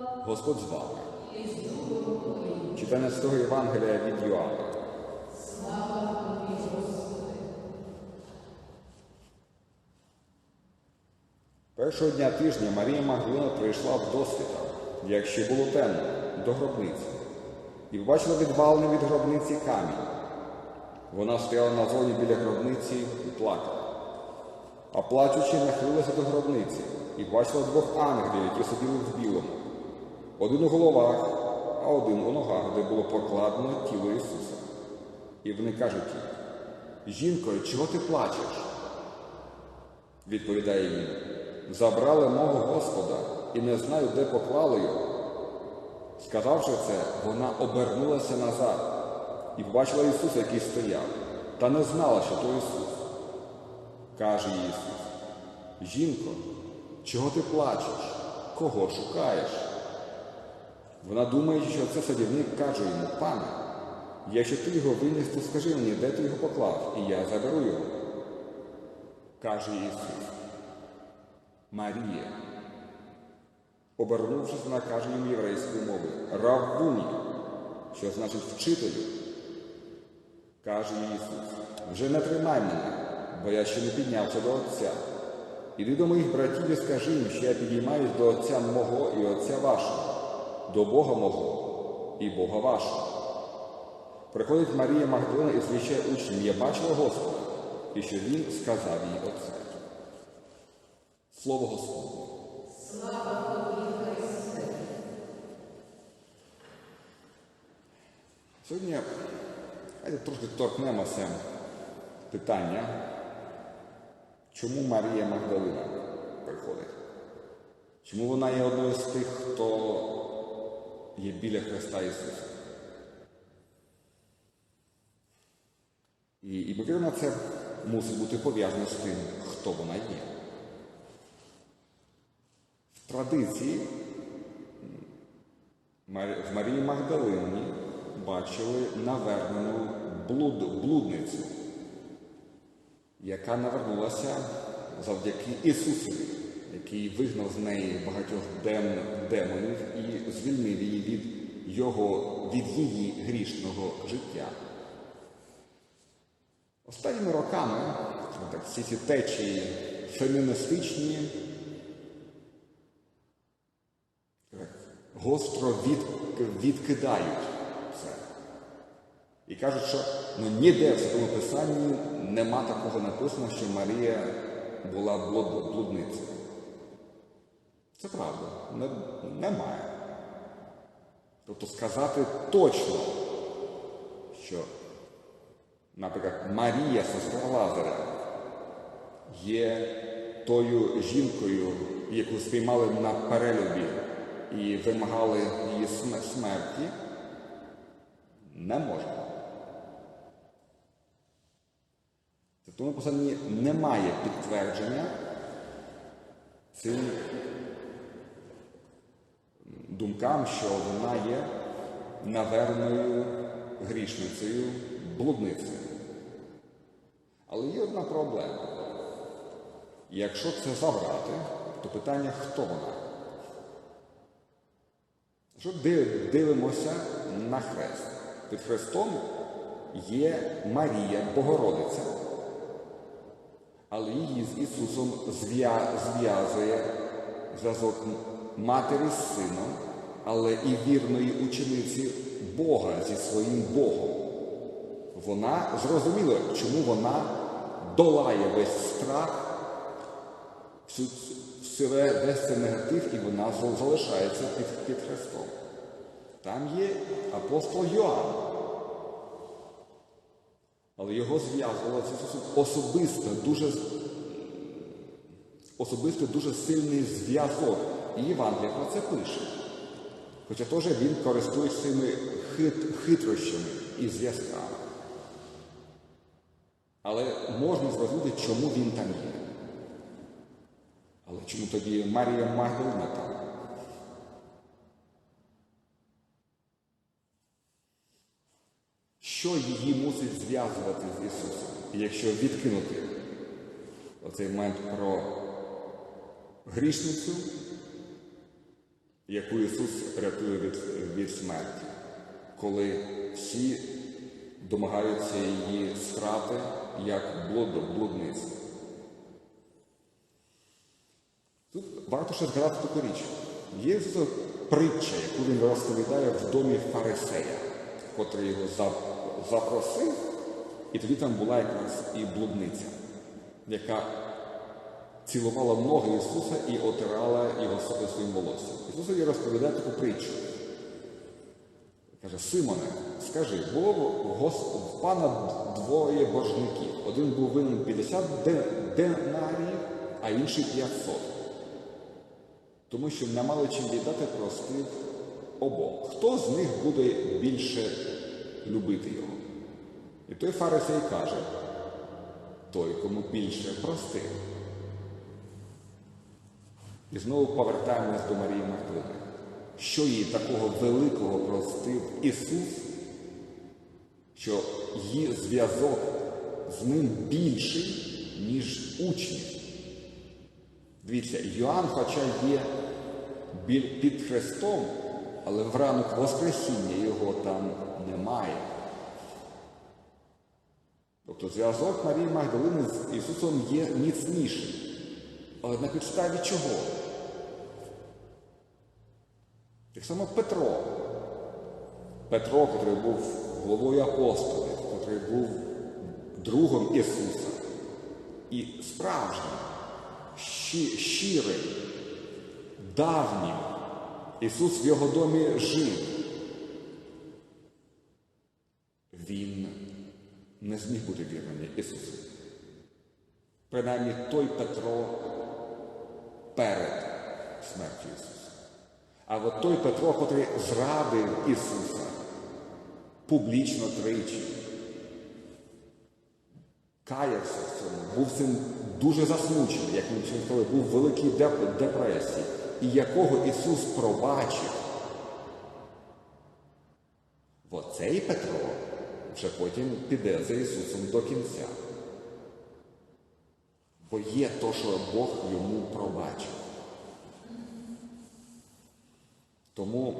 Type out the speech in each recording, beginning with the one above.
Господь з вами. Читання з того Євангелія від Йоанна. Першого дня тижня Марія Магдалина прийшла в досвіта, як ще було темно, до гробниці, і побачила відвалений від гробниці камінь. Вона стояла на зоні біля гробниці і плакала. А плачучи, нахилилася до гробниці і бачила двох ангелів, які сиділи в білому. Один у головах, а один у ногах, де було покладено тіло Ісуса. І вони кажуть їй, жінко, чого ти плачеш? Відповідає їм, забрали мого Господа і не знаю, де поклали його. Сказавши це, вона обернулася назад і побачила Ісуса, який стояв, та не знала, що то Ісус. Каже Ісус, жінко, чого ти плачеш? Кого шукаєш? Вона думає, що це садівник каже йому, пане, якщо ти його виніс, то скажи мені, де ти його поклав, і я заберу його. Каже Ісус, Марія. Обернувшись, вона каже їм єврейською мовою Раввуні, що значить вчителю. Каже Ісус, вже не тримай мене, бо я ще не піднявся до Отця. Іди до моїх братів і скажи їм, що я підіймаюсь до Отця мого і Отця вашого, до Бога мого і Бога вашого. Приходить Марія Магдалина і звіщає учням, я бачила Господа, і що Він сказав їй оце. Слово Господне. Сьогодні давайте трошки торкнемося питання, чому Марія Магдалина приходить? Чому вона є одною з тих, хто є біля Христа Ісуса? І, повірно, це мусить бути пов'язано з тим, хто вона є. В традиції в Марії Магдалині бачили навернену блуд, блудницю, яка навернулася завдяки Ісусові, який вигнав з неї багатьох дем, демонів і звільнив її від його, від її грішного життя. Останніми роками так, всі ці течії феміністичні так, гостро від, відкидають це. І кажуть, що ну, ніде в Святому Писанні нема такого написано, що Марія була блуд- блудницею. Це правда, не, немає. Тобто сказати точно, що, наприклад, Марія, сестра Лазаря, є тою жінкою, яку спіймали на перелюбі і вимагали її смерті, не можна. В тому писанні немає підтвердження цим думкам, що вона є наверною грішницею, блудницею. Але є одна проблема. Якщо це забрати, то питання, хто вона? Що дивимося на хрест? Під хрестом є Марія Богородиця, але її з Ісусом зв'язує зв'язок матері з сином, але і вірної учениці Бога зі своїм Богом. Вона зрозуміла, чому вона долає весь страх, весь цей негатив, і вона залишається під, під Христом. Там є апостол Йоанн. Але його зв'язувало з Ісусом особисто, дуже, особисто дуже сильний зв'язок. І Євангелія про це пише. Хоча теж він користується цими хит, хитрощами і зв'язками. Але можна зрозуміти, чому він там є. Але чому тоді Марія Магдалина там? Що її мусить зв'язувати з Ісусом? Якщо відкинути оцей момент про грішницю яку Ісус рятує від, від смерті, коли всі домагаються її схрати як блуд, блудницю. Тут варто ще згадати таку річ. Є притча, яку він розповідає в домі фарисея, котрий його запросив, і тоді там була якраз і блудниця, яка цілувала ноги Ісуса і отирала його своїм волоссям. Ісус їй розповідає таку притчу. Каже, Симоне, скажи, було в пана двоє боржників. Один був винен 50 де- динарів, а інший 500. Тому що не мали чим віддати простив обох. Хто з них буде більше любити його? І той фарисей каже, той, кому більше простив. І знову повертаємось до Марії Магдалини. Що їй такого великого простив Ісус, що її зв'язок з ним більший, ніж учнів. Дивіться, Йоанн, хоча є під Христом, але в ранок Воскресіння його там немає. Тобто зв'язок Марії Магдалини з Ісусом є міцнішим. На підставі чого? Так само Петро. Петро, який був головою апостолів, який був другом Ісуса. І справжнім, щи- щирим, давнім. Ісус в його домі жив. Він не зміг бути вірним Ісусу. Принаймні той Петро перед смертю Ісуса. А от той Петро, котрий зрадив Ісуса публічно тричі, каявся в цьому, був цим дуже засмучений, як він сказали, був в великій депресії, і якого Ісус пробачив. Оцей Петро вже потім піде за Ісусом до кінця. Бо є то, що Бог йому пробачив. Тому,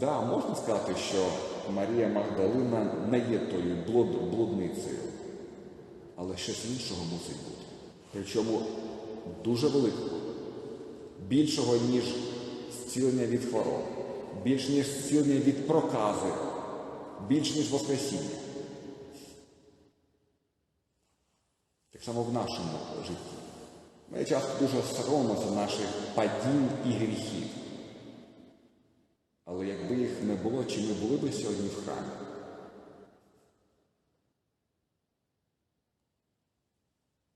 да, можна сказати, що Марія Магдалина не є тою блуд, блудницею, але щось іншого мусить бути. Причому дуже великого, більшого, ніж зцілення від хвороб, більш ніж зцілення від прокази, більш ніж Воскресіння. Само в нашому житті. Ми часто дуже соромимося наших падінь і гріхів. Але якби їх не було, чи ми були б сьогодні в храмі?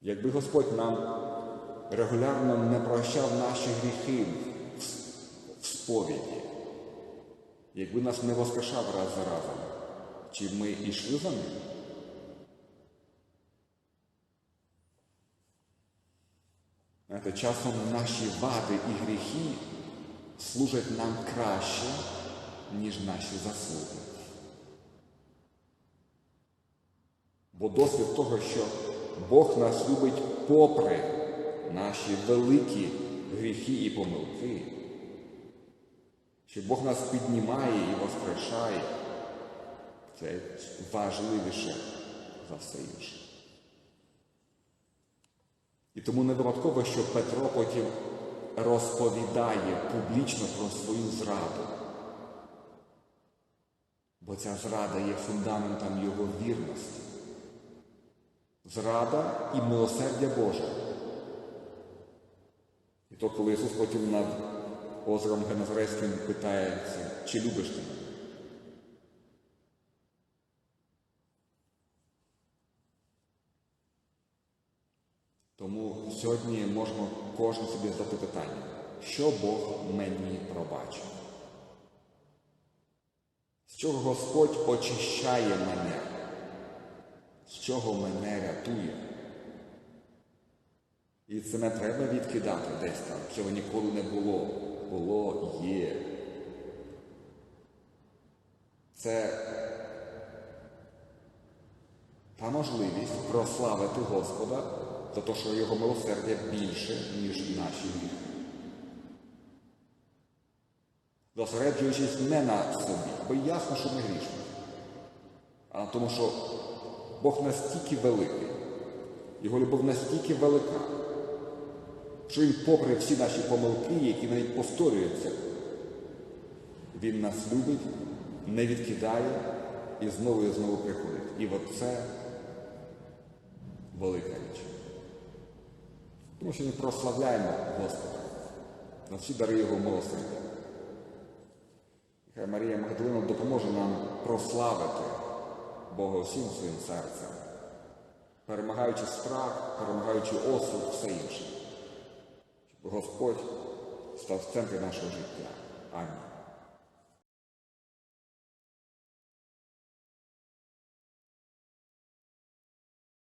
Якби Господь нам регулярно не прощав наші гріхи в сповіді, якби нас не воскрешав раз за разом, чи ми йшли за ним? Знаєте, часом наші вади і гріхи служать нам краще, ніж наші заслуги. Бо досвід того, що Бог нас любить попри наші великі гріхи і помилки, що Бог нас піднімає і воскрешає, це важливіше за все інше. І тому не випадково, що Петро потім розповідає публічно про свою зраду. Бо ця зрада є фундаментом його вірності. Зрада і милосердя Боже. І то, коли Ісус потім над озером Генезарецьким питається, чи любиш ти мене? Тому сьогодні можемо кожен собі задати питання, що Бог мені пробачив? З чого Господь очищає мене? З чого мене рятує? І це не треба відкидати десь там, цього ніколи не було. Було, є. Це та можливість прославити Господа за те, що його милосердя більше, ніж наші гріхи. зосереджуючись не на собі, бо ясно, що ми грішні, а на тому, що Бог настільки великий, Його любов настільки велика, що Він, попри всі наші помилки, які навіть повторюються, Він нас любить, не відкидає і знову і знову приходить. І от це велика річ. Тому що ми прославляємо Господа на всі дари Його милосердя. Хай Марія Магдалина допоможе нам прославити Бога усім своїм серцем, перемагаючи страх, перемагаючи осуд, все інше. Щоб Господь став в центрі нашого життя. Амінь.